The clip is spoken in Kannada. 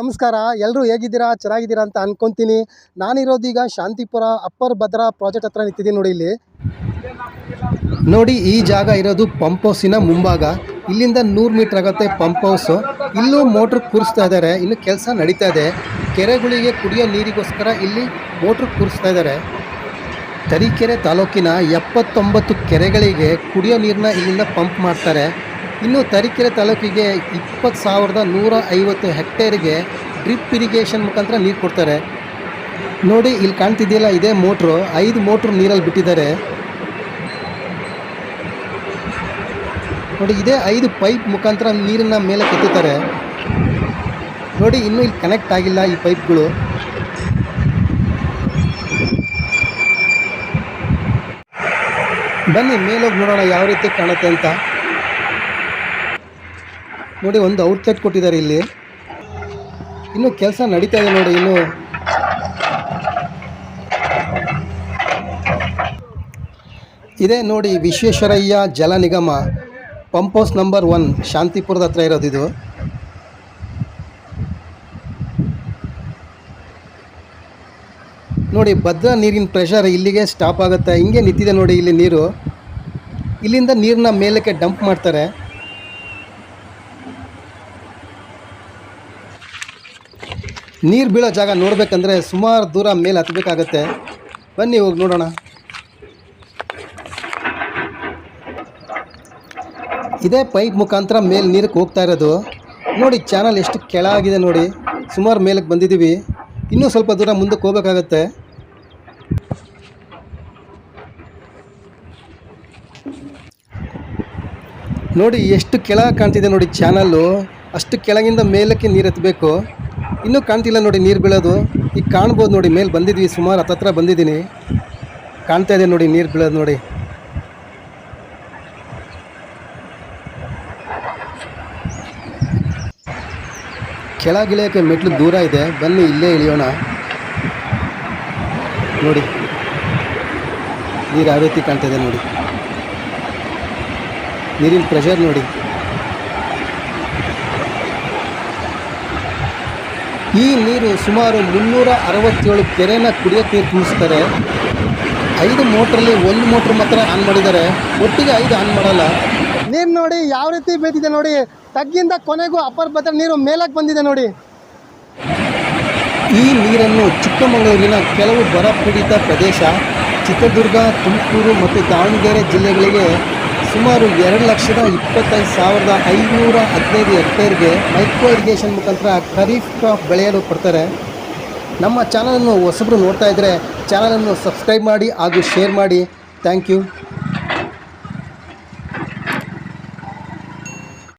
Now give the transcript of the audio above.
ನಮಸ್ಕಾರ. ಎಲ್ಲರೂ ಹೇಗಿದ್ದೀರಾ? ಚೆನ್ನಾಗಿದ್ದೀರಾ ಅಂತ ಅನ್ಕೊಂತೀನಿ. ನಾನಿರೋದೀಗ ಶಾಂತಿಪುರ ಅಪ್ಪರ್ ಭದ್ರಾ ಪ್ರಾಜೆಕ್ಟ್ ಹತ್ರ ನಿಂತಿದ್ದೀನಿ ನೋಡಿ ಇಲ್ಲಿ. ನೋಡಿ, ಈ ಜಾಗ ಇರೋದು ಪಂಪ್ ಹೌಸಿನ ಮುಂಭಾಗ. ಇಲ್ಲಿಂದ ನೂರು ಮೀಟರ್ ಆಗುತ್ತೆ ಪಂಪ್ ಹೌಸು. ಇಲ್ಲೂ ಮೋಟ್ರ್ ಕೂರಿಸ್ತಾ ಇದ್ದಾರೆ ಇನ್ನು ಕೆಲಸ ನಡೀತಾ ಇದೆ. ಕೆರೆಗಳಿಗೆ ಕುಡಿಯೋ ನೀರಿಗೋಸ್ಕರ ಇಲ್ಲಿ ಮೋಟ್ರ್ ಕೂರಿಸ್ತಾ ಇದ್ದಾರೆ ತರೀಕೆರೆ ತಾಲೂಕಿನ ಎಪ್ಪತ್ತೊಂಬತ್ತು ಕೆರೆಗಳಿಗೆ ಕುಡಿಯೋ ನೀರನ್ನ ಇಲ್ಲಿಂದ ಪಂಪ್ ಮಾಡ್ತಾರೆ. ಇನ್ನು ತರೀಕೆರೆ ತಾಲೂಕಿಗೆ ಇಪ್ಪತ್ತು ಸಾವಿರದ ನೂರ ಐವತ್ತು ಹೆಕ್ಟೇರಿಗೆ ಡ್ರಿಪ್ ಇರಿಗೇಷನ್ ಮುಖಾಂತರ ನೀರು ಕೊಡ್ತಾರೆ. ನೋಡಿ, ಇಲ್ಲಿ ಕಾಣ್ತಿದೆಯಲ್ಲ ಇದೇ ಮೋಟ್ರು. ಐದು ಮೋಟ್ರು ನೀರಲ್ಲಿ ಬಿಟ್ಟಿದ್ದಾರೆ. ನೋಡಿ, ಇದೇ ಐದು ಪೈಪ್ ಮುಖಾಂತರ ನೀರನ್ನ ಮೇಲೆ ಕೆತ್ತುತ್ತಾರೆ ನೋಡಿ, ಇನ್ನೂ ಇಲ್ಲಿ ಕನೆಕ್ಟ್ ಆಗಿಲ್ಲ ಈ ಪೈಪ್ಗಳು. ಬನ್ನಿ, ಮೇಲೋಗಿ ನೋಡೋಣ ಯಾವ ರೀತಿ ಕಾಣುತ್ತೆ ಅಂತ. ನೋಡಿ, ಒಂದು ಔಟ್ಲೆಟ್ ಕೊಟ್ಟಿದ್ದಾರೆ ಇಲ್ಲಿ. ಇನ್ನು ಕೆಲಸ ನಡೀತಾ ಇದೆ ನೋಡಿ, ಇನ್ನು. ಇದೇ ನೋಡಿ, ವಿಶ್ವೇಶ್ವರಯ್ಯ ಜಲ ನಿಗಮ. ಪಂಪ್ ಹೌಸ್ ನಂಬರ್ ಒನ್, ಶಾಂತಿಪುರದ ಹತ್ರ ಇರೋದು ನೋಡಿ, ಭದ್ರಾ ನೀರಿನ ಪ್ರೆಷರ್ ಇಲ್ಲಿಗೆ ಸ್ಟಾಪ್ ಆಗುತ್ತೆ. ಹಿಂಗೆ ನಿಂತಿದೆ ನೋಡಿ ಇಲ್ಲಿ ನೀರು. ಇಲ್ಲಿಂದ ನೀರನ್ನ ಮೇಲಕ್ಕೆ ಡಂಪ್ ಮಾಡ್ತಾರೆ. ನೀರು ಬೀಳೋ ಜಾಗ ನೋಡಬೇಕಂದ್ರೆ ಸುಮಾರು ದೂರ ಮೇಲೆ ಹತ್ತಬೇಕಾಗತ್ತೆ ಬನ್ನಿ, ಹೋಗಿ ನೋಡೋಣ. ಇದೇ ಪೈಪ್ ಮುಖಾಂತರ ಮೇಲೆ ನೀರಕ್ಕೆ ಹೋಗ್ತಾ ಇರೋದು. ನೋಡಿ ಚಾನಲ್ ಎಷ್ಟು ಕೆಳಗಿದೆ ನೋಡಿ. ಸುಮಾರು ಮೇಲಕ್ಕೆ ಬಂದಿದ್ದೀವಿ. ಇನ್ನೂ ಸ್ವಲ್ಪ ದೂರ ಮುಂದಕ್ಕೆ ಹೋಗ್ಬೇಕಾಗತ್ತೆ. ನೋಡಿ, ಎಷ್ಟು ಕೆಳಗೆ ಕಾಣ್ತಿದೆ ನೋಡಿ ಚಾನಲ್ಲು. ಅಷ್ಟು ಕೆಳಗಿಂದ ಮೇಲಕ್ಕೆ ನೀರು ಎತ್ತಬೇಕು ಇನ್ನೂ ಕಾಣ್ತಿಲ್ಲ ನೋಡಿ ನೀರು ಬೀಳೋದು. ಈಗ ಕಾಣ್ಬೋದು ನೋಡಿ, ಮೇಲೆ ಬಂದಿದ್ವಿ, ಸುಮಾರು ಹತ್ತತ್ರ ಬಂದಿದ್ದೀನಿ. ಕಾಣ್ತಾ ಇದೆ ನೋಡಿ ನೀರು ಬೀಳೋದು ನೋಡಿ. ಕೆಳಗಿಳಿಯೋಕ್ಕೆ ಮೆಟ್ಲು ದೂರ ಇದೆ. ಬನ್ನಿ, ಇಲ್ಲೇ ಇಳಿಯೋಣ. ನೋಡಿ, ನೀರು ಯಾವ ರೀತಿ ಕಾಣ್ತಾ ಇದೆ ನೋಡಿ. ನೀರಿನ ಪ್ರೆಷರ್ ನೋಡಿ. ಈ ನೀರು ಸುಮಾರು ಮುನ್ನೂರ ಅರವತ್ತೇಳು ಕೆರೆನ ಕುಡಿಯೋಕ್ಕೆ ನೀರು ತುಂಬಿಸ್ತಾರೆ. ಐದು ಮೋಟ್ರಲ್ಲಿ ಒಂದು ಮೋಟ್ರ್ ಮಾತ್ರ ಆನ್ ಮಾಡಿದ್ದಾರೆ. ಒಟ್ಟಿಗೆ ಐದು ಆನ್ ಮಾಡಲ್ಲ. ನೀರು ನೋಡಿ ಯಾವ ರೀತಿ ಬೀತಿದೆ ನೋಡಿ. ತಗ್ಗಿಂದ ಕೊನೆಗೂ ಅಪ್ಪರ್ ಭದ್ರ ನೀರು ಮೇಲಕ್ಕೆ ಬಂದಿದೆ ನೋಡಿ. ಈ ನೀರನ್ನು ಚಿಕ್ಕಮಗಳೂರಿನ ಕೆಲವು ಬರ ಪೀಡಿತ ಪ್ರದೇಶ ಚಿತ್ರದುರ್ಗ, ತುಮಕೂರು ಮತ್ತು ದಾವಣಗೆರೆ ಜಿಲ್ಲೆಗಳಿಗೆ ಸುಮಾರು ಎರಡು ಲಕ್ಷದ ಇಪ್ಪತ್ತೈದು ಸಾವಿರದ ಐನೂರ ಹದಿನೈದು ಹೆಕ್ಟೇರ್ಗೆ ಮೈಕ್ರೋ ಇರಿಗೇಷನ್ ಮುಖಾಂತರ ಖರೀಫ್ ಕ್ರಾಪ್ ಬೆಳೆಯಲು ಕೊಡ್ತಾರೆ. ನಮ್ಮ ಚಾನಲನ್ನು ಹೊಸಬ್ರು ನೋಡ್ತಾ ಇದ್ದರೆ ಚಾನಲನ್ನು ಸಬ್ಸ್ಕ್ರೈಬ್ ಮಾಡಿ ಹಾಗೂ ಶೇರ್ ಮಾಡಿ. Thank you.